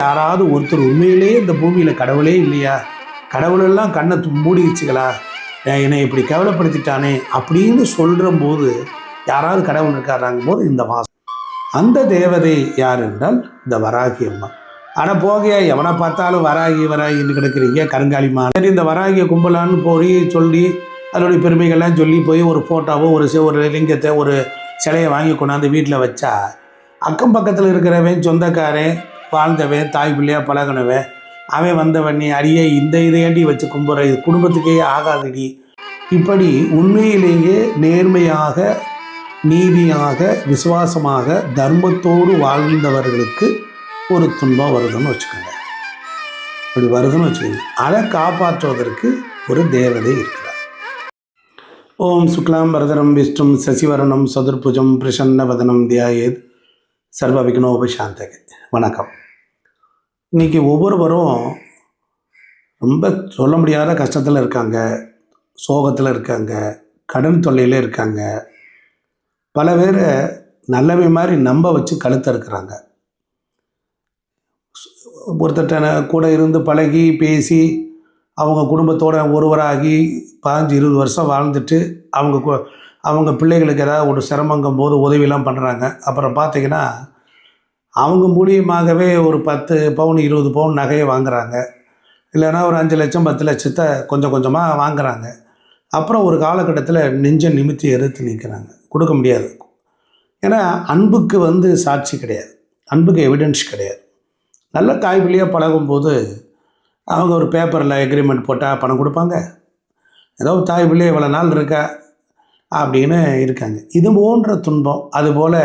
யாராவது ஒருத்தர் உண்மையிலேயே இந்த பூமியில் கடவுளே இல்லையா? கடவுளெல்லாம் கண்ணை து- என்னை இப்படி கேவலப்படுத்திட்டானே அப்படின்னு சொல்கிற போது யாராவது கடவுள் இருக்காராங்க போது இந்த மாதம் அந்த தேவதை யார் என்றால் இந்த வராகி அம்மா ஆனால் போகையா எவனை பார்த்தாலும் வராகி வராகின்னு கிடக்கிறீங்க கருங்காலிமா சரி இந்த வராகிய கும்பலான்னு போய் சொல்லி அதனுடைய பெருமைகள்லாம் சொல்லி போய் ஒரு ஃபோட்டோவோ ஒரு ஒரு லிங்கத்தை ஒரு சிலையை வாங்கி கொண்டாந்து வீட்டில் வச்சா அக்கம் பக்கத்தில் இருக்கிறவன் சொந்தக்காரன் வாழ்ந்தவன் தாய் பிள்ளையாக பழகினவன் அவன் வந்தவன் நீ அடியே இந்த இதையாண்டி வச்சு கும்புற? இது குடும்பத்துக்கே ஆகாதடி. இப்படி உண்மையிலேயே நேர்மையாக நீதியாக விசுவாசமாக தர்மத்தோடு வாழ்ந்தவர்களுக்கு ஒரு துன்பம் வருதுன்னு வச்சுக்கோங்க. அப்படி வருதுன்னு வச்சுக்கோங்க. அதை காப்பாற்றுவதற்கு ஒரு தேவதை இருக்கிறார். ஓம் சுக்லாம் வரதரம் விஷ்ணும் சசிவரணம் சதுர்புஜம் பிரசன்ன வதனம் தியாயேத். சர்வ விக்னோபசாந்தக வணக்கம். இன்னைக்கு ஒவ்வொருவரும் ரொம்ப சொல்ல முடியாத கஷ்டத்தில் இருக்காங்க சோகத்தில் இருக்காங்க கடன் தொல்லையில் இருக்காங்க. பல பேரை நல்லவை மாதிரி நம்ப வச்சு கழுத்த இருக்கிறாங்க ஒருத்தட்ட கூட இருந்து பழகி பேசி அவங்க குடும்பத்தோட ஒருவராகி பதினஞ்சு இருபது வருஷம் வாழ்ந்துட்டு அவங்க கு- அவங்க பிள்ளைகளுக்கு ஏதாவது ஒரு சிரமங்கும் போது உதவிலாம் பண்ணுறாங்க அப்புறம் பார்த்தீங்கன்னா அவங்க மூலியமாகவே ஒரு பத்து பவுன் இருபது பவுன் நகையை வாங்குறாங்க. இல்லைன்னா ஒரு அஞ்சு லட்சம் பத்து லட்சத்தை கொஞ்சம் கொஞ்சமாக வாங்குறாங்க. அப்புறம் ஒரு காலகட்டத்தில் நெஞ்ச நிமித்தி எதிர்த்து நிற்கிறாங்க கொடுக்க முடியாது. ஏன்னா அன்புக்கு வந்து சாட்சி கிடையாது. அன்புக்கு எவிடன்ஸ் கிடையாது. நல்ல தாய்புள்ளையாக பழகும்போது அவங்க ஒரு பேப்பரில் எக்ரிமெண்ட் போட்டால் பணம் கொடுப்பாங்க. ஏதோ தாய் பிள்ளை இவ்வளோ நாள் இருக்கா? அப்படின்னு இருக்காங்க. இது போன்ற துன்பம் அதுபோல்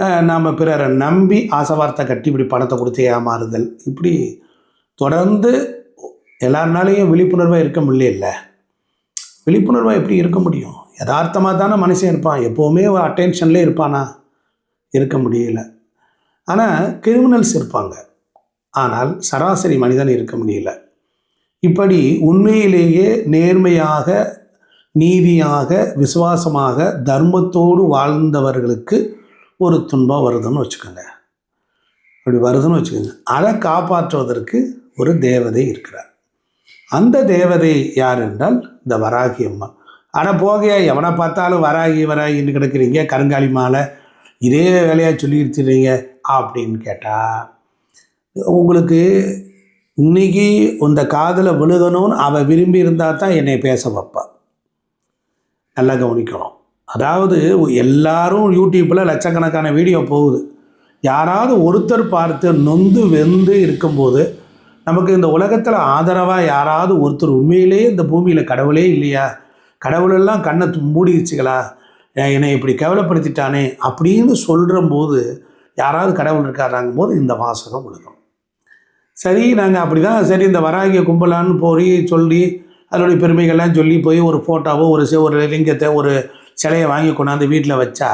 நாம் பிறரை நம்பி ஆசைவார்த்தை கட்டி இப்படி பணத்தை கொடுத்து ஏமாறுதல். இப்படி தொடர்ந்து எல்லாருனாலையும் விழிப்புணர்வாக இருக்க முடியல. விழிப்புணர்வாக எப்படி இருக்க முடியும்? யதார்த்தமாக தானே மனுஷன் இருப்பான். எப்போவுமே அட்டென்ஷன்லேயே இருப்பானா? இருக்க முடியல. ஆனால் கிரிமினல்ஸ் இருப்பாங்க. ஆனால் சராசரி மனிதன் இருக்க முடியல. இப்படி உண்மையிலேயே நேர்மையாக நீதியாக விசுவாசமாக தர்மத்தோடு வாழ்ந்தவர்களுக்கு ஒரு துன்பம் வருதுன்னு வச்சுக்கோங்க. அப்படி வருதுன்னு வச்சுக்கோங்க. அதை காப்பாற்றுவதற்கு ஒரு தேவதை இருக்கிறார். அந்த தேவதை யார் என்றால் இந்த வராகி அம்மா ஆனால் போகையா எவனை பார்த்தாலும் வராகி வராகின்னு கிடக்குறீங்க கருங்காலி மாலை இதே வேலையாக சொல்லிடுச்சுறீங்க அப்படின்னு கேட்டால் உங்களுக்கு இன்னைக்கு இந்த காதில் விழுகணும்னு அவள் விரும்பி இருந்தால் தான் என்னை பேச வைப்பா. நல்லா கவனிக்கணும். அதாவது எல்லாரும் யூடியூப்பில் லட்சக்கணக்கான வீடியோ போகுது. யாராவது ஒருத்தர் பார்த்து நொந்து வெந்து இருக்கும்போது நமக்கு இந்த உலகத்தில் ஆதரவாக யாராவது ஒருத்தர் உண்மையிலேயே இந்த பூமியில் கடவுளே இல்லையா? கடவுளெல்லாம் கண்ணை மூடிடுச்சுங்களா என்னை இப்படி கேவலப்படுத்திட்டானே அப்படின்னு சொல்கிற போது யாராவது கடவுள் இருக்காராங்கும் போது இந்த வாசகம் விழுகும். சரி நாங்கள் அப்படி தான் சரி இந்த வராகிய கும்பலான்னு போய் சொல்லி அதனுடைய பெருமைகள்லாம் சொல்லி போய் ஒரு ஃபோட்டோவோ ஒரு ஒரு லிங்கத்தை ஒரு சிலையை வாங்கி கொண்டாந்து வீட்டில் வச்சா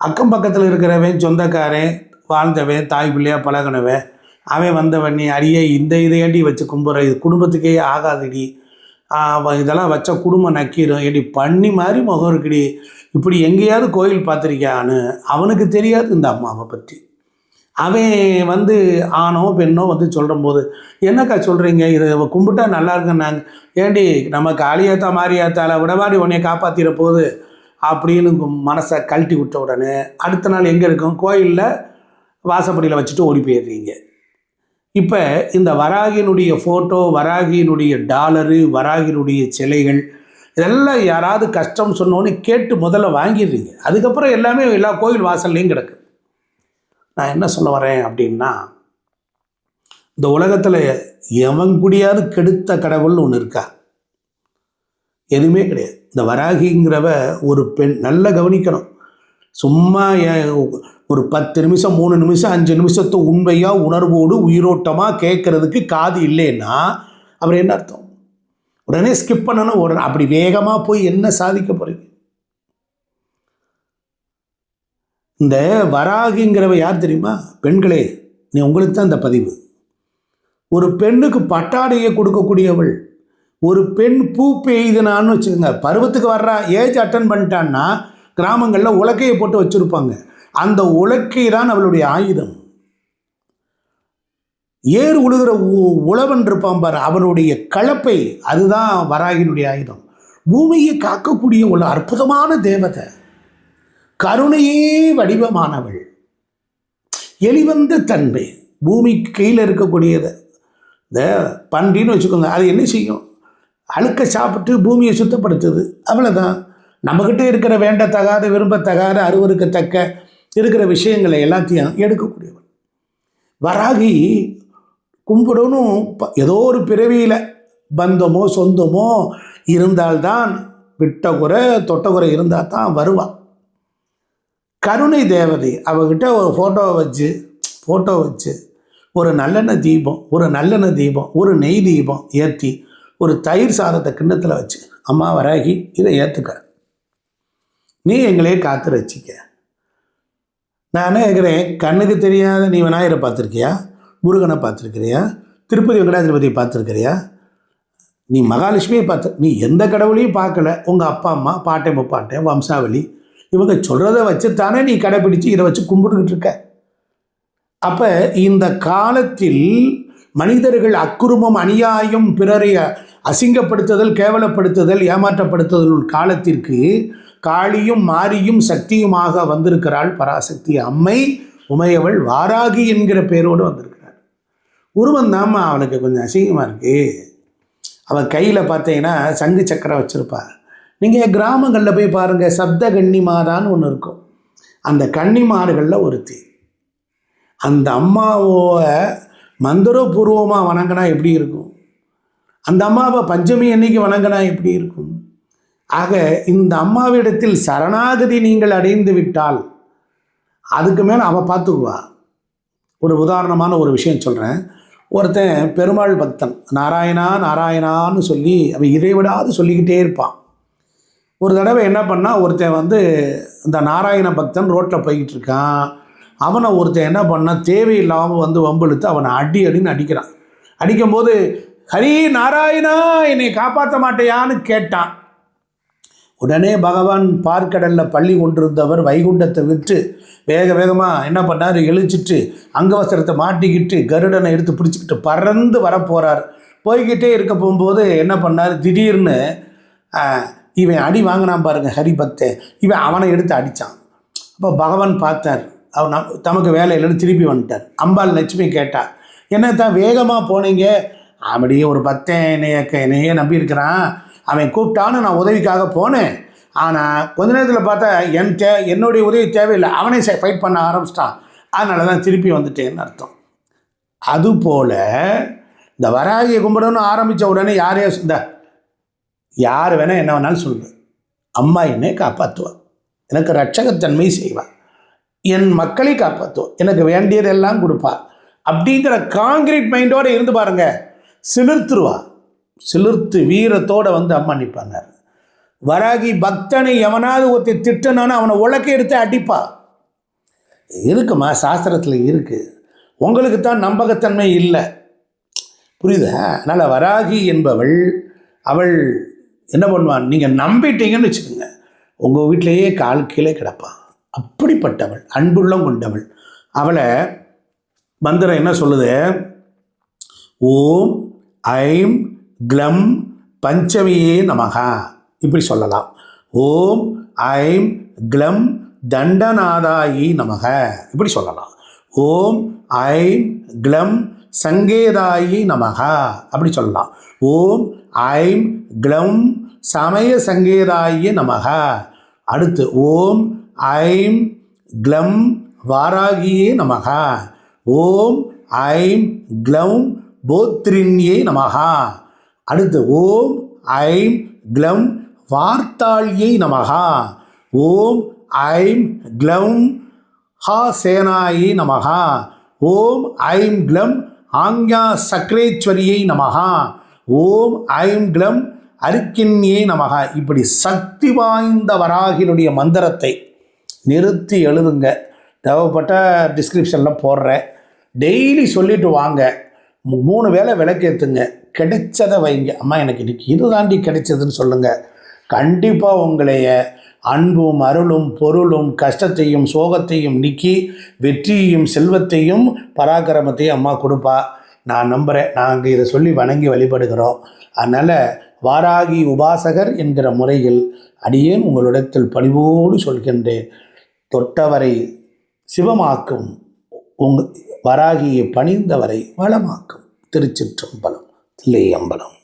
அக்கம் பக்கத்தில் இருக்கிறவன் சொந்தக்காரன் வாழ்ந்தவன் தாய் பிள்ளையாக பழகினவன் அவன் வந்தவன் நீ அடியே இந்த இதையாண்டி வச்சு கும்புற இது குடும்பத்துக்கே ஆகாதடி. அவன் இதெல்லாம் வச்சா குடும்பம் நக்கிடும் ஏடி பண்ணி மாதிரி முகம் இருக்குடி. இப்படி எங்கேயாவது கோயில் பார்த்துருக்கியான்னு அவனுக்கு தெரியாது இந்த அம்மாவை பற்றி. அவன் வந்து ஆணோ பெண்ணோ வந்து சொல்கிறம்போது என்னக்கா சொல்கிறீங்க இதை கும்பிட்டா நல்லா இருக்குன்னாங்க ஏண்டி நம்ம காளியாத்தா மாரியாத்தால விடவாடி உன்னைய காப்பாற்றிட போகுது அப்படின்னு மனசை கழட்டி விட்ட உடனே அடுத்த நாள் எங்கே இருக்கும்? கோயிலில் வாசப்படியில் வச்சுட்டு ஓடி போயிடுறீங்க. இப்போ இந்த வராகினுடைய ஃபோட்டோ வராகியினுடைய டாலரு வராகினுடைய சிலைகள் இதெல்லாம் யாராவது கஷ்டம் சொன்னோன்னு கேட்டு முதல்ல வாங்கிடுறீங்க. அதுக்கப்புறம் எல்லாமே எல்லா கோயில் வாசல்லையும் கிடக்கு. நான் என்ன சொல்ல வரேன் அப்படின்னா இந்த உலகத்தில் எவங்குடியாவது கெடுத்த கடவுள்னு ஒன்று இருக்கா? எதுவுமே கிடையாது. இந்த வராகிங்கிறவ ஒரு பெண் நல்லா கவனிக்கணும். சும்மா ஒரு பத்து நிமிஷம் மூணு நிமிஷம் அஞ்சு நிமிஷத்தை உண்மையாக உணர்வோடு உயிரோட்டமாக கேட்கறதுக்கு காது இல்லைன்னா அப்புறம் என்ன அர்த்தம்? உடனே ஸ்கிப் பண்ணணும். உடனே அப்படி வேகமாக போய் என்ன சாதிக்க போகிறீங்க இந்த வராகிங்கிறவ யார் தெரியுமா? பெண்களே நீ உங்களுக்கு தான் இந்த பதிவு. ஒரு பெண்ணுக்கு பட்டாடையை கொடுக்கக்கூடியவள் ஒரு பெண் பூ பெய்துனான்னு வச்சுக்கோங்க. பருவத்துக்கு வர்றா ஏஜ் அட்டன் பண்ணிட்டான்னா கிராமங்களில் உலக்கையை போட்டு வச்சுருப்பாங்க. அந்த உலக்கை தான் அவளுடைய ஆயுதம். ஏர் உழுகிற உ- உழவன் இருப்பான் பார் அவனுடைய கலப்பை அதுதான் வராகினுடைய ஆயுதம். பூமியை காக்கக்கூடிய ஒரு அற்புதமான தேவதை. கருணையே வடிவமானவள். எளிவந்த தன்மை. பூமிக்கு கீழே இருக்கக்கூடியது. இந்த பன்றின்னு வச்சுக்கோங்க அது என்ன செய்யும்? அழுக்க சாப்பிட்டு பூமியை சுத்தப்படுத்துது. அவ்வளோதான் நம்மக்கிட்ட இருக்கிற வேண்டத்தகாத விரும்பத்தகாத அருவருக்கத்தக்க இருக்கிற விஷயங்களை எல்லாத்தையும் எடுக்கக்கூடியவன். வராகி கும்பிடணும். ஏதோ ஒரு பிறவியில் பந்தமோ சொந்தமோ இருந்தால்தான் விட்ட குறை தொட்ட குறை இருந்தால் தான் வருவாள் கருணை தேவதை அவகிட்ட ஒரு ஃபோட்டோவை வச்சு ஃபோட்டோ வச்சு ஒரு நல்லெண்ணெய் தீபம் ஒரு நல்லெண்ணெய் தீபம் ஒரு நெய் தீபம் ஏற்றி ஒரு தயிர் சாதத்தை கிண்ணத்தில் வச்சு அம்மா வராகி இதை ஏற்றுக்க நீ எங்களே காத்து ரசிக்க. நான் என்ன கேட்குறேன் கண்ணுக்கு தெரியாத நீ விநாயகரை பார்த்துருக்கியா? முருகனை பார்த்துருக்கிறியா? திருப்பதி வெங்கடாதிபதியை பார்த்துருக்கிறியா? நீ மகாலட்சுமியை பார்த்து நீ எந்த கடவுளையும் பார்க்கல. உங்கள் அப்பா அம்மா பாட்டை முப்பாட்டை வம்சாவளி இவங்க சொல்கிறத வச்சு தானே நீ கடைப்பிடிச்சு இதை வச்சு கும்பிட்டுக்கிட்டு இருக்க. அப்போ இந்த காலத்தில் மனிதர்கள் அக்குருமம் அநியாயம் பிறரை அசிங்கப்படுத்துதல் கேவலப்படுத்துதல் ஏமாற்றப்படுத்துதல் காலத்திற்கு காளியும் மாரியும் சக்தியுமாக வந்திருக்கிறாள் பராசக்தி அம்மை. உமையவள் வாராகி என்கிற பேரோடு வந்திருக்கிறாள் உருவம் தாம்மா அவனுக்கு கொஞ்சம் அசிங்கமாக இருக்கு. அவன் கையில் பார்த்தீங்கன்னா சங்கு சக்கரம் வச்சுருப்பா. நீங்கள் கிராமங்களில் போய் பாருங்கள் சப்த கன்னிமாதான்னு ஒன்று இருக்கும். அந்த கன்னிமார்களில் ஒருத்தி. அந்த அம்மாவை மந்திரபூர்வமாக வணங்கினா எப்படி இருக்கும்? அந்த அம்மாவை பஞ்சமி அன்னைக்கு வணங்கினா எப்படி இருக்கும்? ஆக இந்த அம்மாவிடத்தில் சரணாகதி நீங்கள் அடைந்து விட்டால் அதுக்கு மேலே அவள் பார்த்துக்குவா. ஒரு உதாரணமான ஒரு விஷயம் சொல்கிறேன் ஒருத்தன் பெருமாள் பக்தன் நாராயணா நாராயணான்னு சொல்லி அவன் இறைவிடாது சொல்லிக்கிட்டே இருப்பான். ஒரு தடவை என்ன பண்ணா ஒருத்தன் வந்து இந்த நாராயண பக்தன் ரோட்டில் போய்கிட்டு இருக்கான். அவனை ஒருத்தன் என்ன பண்ணால் தேவையில்லாமல் வந்து வம்பெழுத்து அவனை அடி அடின்னு அடிக்கிறான். அடிக்கும்போது ஹரி நாராயணா என்னை காப்பாற்ற மாட்டேயான்னு கேட்டான். உடனே பகவான் பார்க்கடலில் பள்ளி கொண்டிருந்தவர் வைகுண்டத்தை விட்டு வேக வேகமாக என்ன பண்ணார்? எழுச்சிட்டு அங்கவசரத்தை மாட்டிக்கிட்டு கருடனை எடுத்து பிடிச்சிக்கிட்டு பறந்து வரப்போகிறார் போய்கிட்டே இருக்க போகும்போது என்ன பண்ணார்? திடீர்னு இவன் அடி வாங்கினான் பாருங்க ஹரிபக்தன் இவன் அவனை எடுத்து அடித்தான் அப்போ பகவான் பார்த்தார். அவன் தமக்கு வேலை இல்லைன்னு திருப்பி வந்துட்டார். அம்பாள் லட்சுமி கேட்டார் என்ன தான் வேகமாக போனீங்க? அப்படியே ஒரு பக்தன் என்னைய என்னையே நம்பியிருக்கிறான். அவன் கூப்பிட்டான்னு நான் உதவிக்காக போனேன். ஆனால் கொஞ்ச நேரத்தில் பார்த்தா என் தே என்னுடைய உதவி தேவையில்லை. அவனே ஃபைட் பண்ண ஆரம்பிச்சிட்டான். அதனால தான் திருப்பி வந்துட்டேன்னு அர்த்தம். அதுபோல் இந்த வராகியை கும்பிடணும்னு ஆரம்பித்த உடனே யாரையோ இந்த யார் வேணால் என்ன வேணாலும் சொல்லு. அம்மா என்னை காப்பாற்றுவா எனக்கு ரட்சகத்தன்மை செய்வான் என் மக்களை காப்பாற்றுவோம் எனக்கு வேண்டியதெல்லாம் கொடுப்பா. அப்படிங்கிற காங்கிரீட் மைண்டோடு இருந்து பாருங்கள் சிலிர்த்துருவா சிலிர்த்து வீரத்தோடு வந்து அம்மா நிற்பாங்க. வராகி பக்தனை எவனாவது ஒருத்தி திட்டனான்னு அவனை உலக்க எடுத்து அடிப்பா. இருக்குமா? சாஸ்திரத்தில் இருக்குது உங்களுக்கு தான் நம்பகத்தன்மை இல்லை. புரியுதா? அதனால் வராகி என்பவள் அவள் என்ன பண்ணுவான்? நீங்கள் நம்பிட்டீங்கன்னு வச்சுக்கோங்க. உங்கள் வீட்டிலேயே கால் கீழே கிடப்பான். அப்படிப்பட்டவள் அன்புள்ளம் கொண்டவள். அவளை மந்திரம் என்ன சொல்லுது? ஓம் ஐம் க்ளம் பஞ்சமியே நமகா. இப்படி சொல்லலாம். ஓம் ஐம் க்ளம் தண்டநாதாயி நமக. இப்படி சொல்லலாம். ஓம் ஐம் க்ளம் சங்கேதாயி நமகா. அப்படி சொல்லலாம். ஓம் ஐம் க்ளம் சமய சங்கேதாயி நமகா. அடுத்து ஓம் ஐம் க்ளம் வாராகியே நமகா. ஓம் ஐம் க்ளம் போத்ரின்யே நமகா அடுத்து ஓம் ஐம் க்ளம் வார்த்தாள்யை நமகா ஓம் ஐம் க்ளம் ஹா சேனாயை நமகா ஓம் ஐம் க்ளம் ஆங்யா சக்ரேஸ்வரியை நமகா ஓம் ஐம் க்ளம் அருக்கின்யே நமகா இப்படி சக்தி வாய்ந்த வராகினுடைய மந்திரத்தை நிறுத்தி எழுதுங்க. தேவைப்பட்ட டிஸ்கிரிப்ஷனில் போடுறேன். டெய்லி சொல்லிட்டு வாங்க. மூணு வேளை விளக்கேற்றுங்க கிடைச்சதை வைங்க. அம்மா எனக்கு இன்னைக்கு இது தாண்டி கிடைச்சதுன்னு சொல்லுங்கள் கண்டிப்பாக உங்களைய அன்பும் அருளும் பொருளும் கஷ்டத்தையும் சோகத்தையும் நீக்கி வெற்றியையும் செல்வத்தையும் பராக்கிரமத்தையும் அம்மா கொடுப்பா. நான் நம்புகிறேன் நாங்கள் இதை சொல்லி வணங்கி வழிபடுகிறோம். அதனால் வாராகி உபாசகர் என்கிற முறையில் அடியேன் உங்களிடத்தில் பணிவோடு சொல்கின்றேன். தொட்டவரை சிவமாக்கும் உங் வராகியை பணிந்தவரை வளமாக்கும் திருச்சிற்றம்பலம் தில்லையம்பலம்.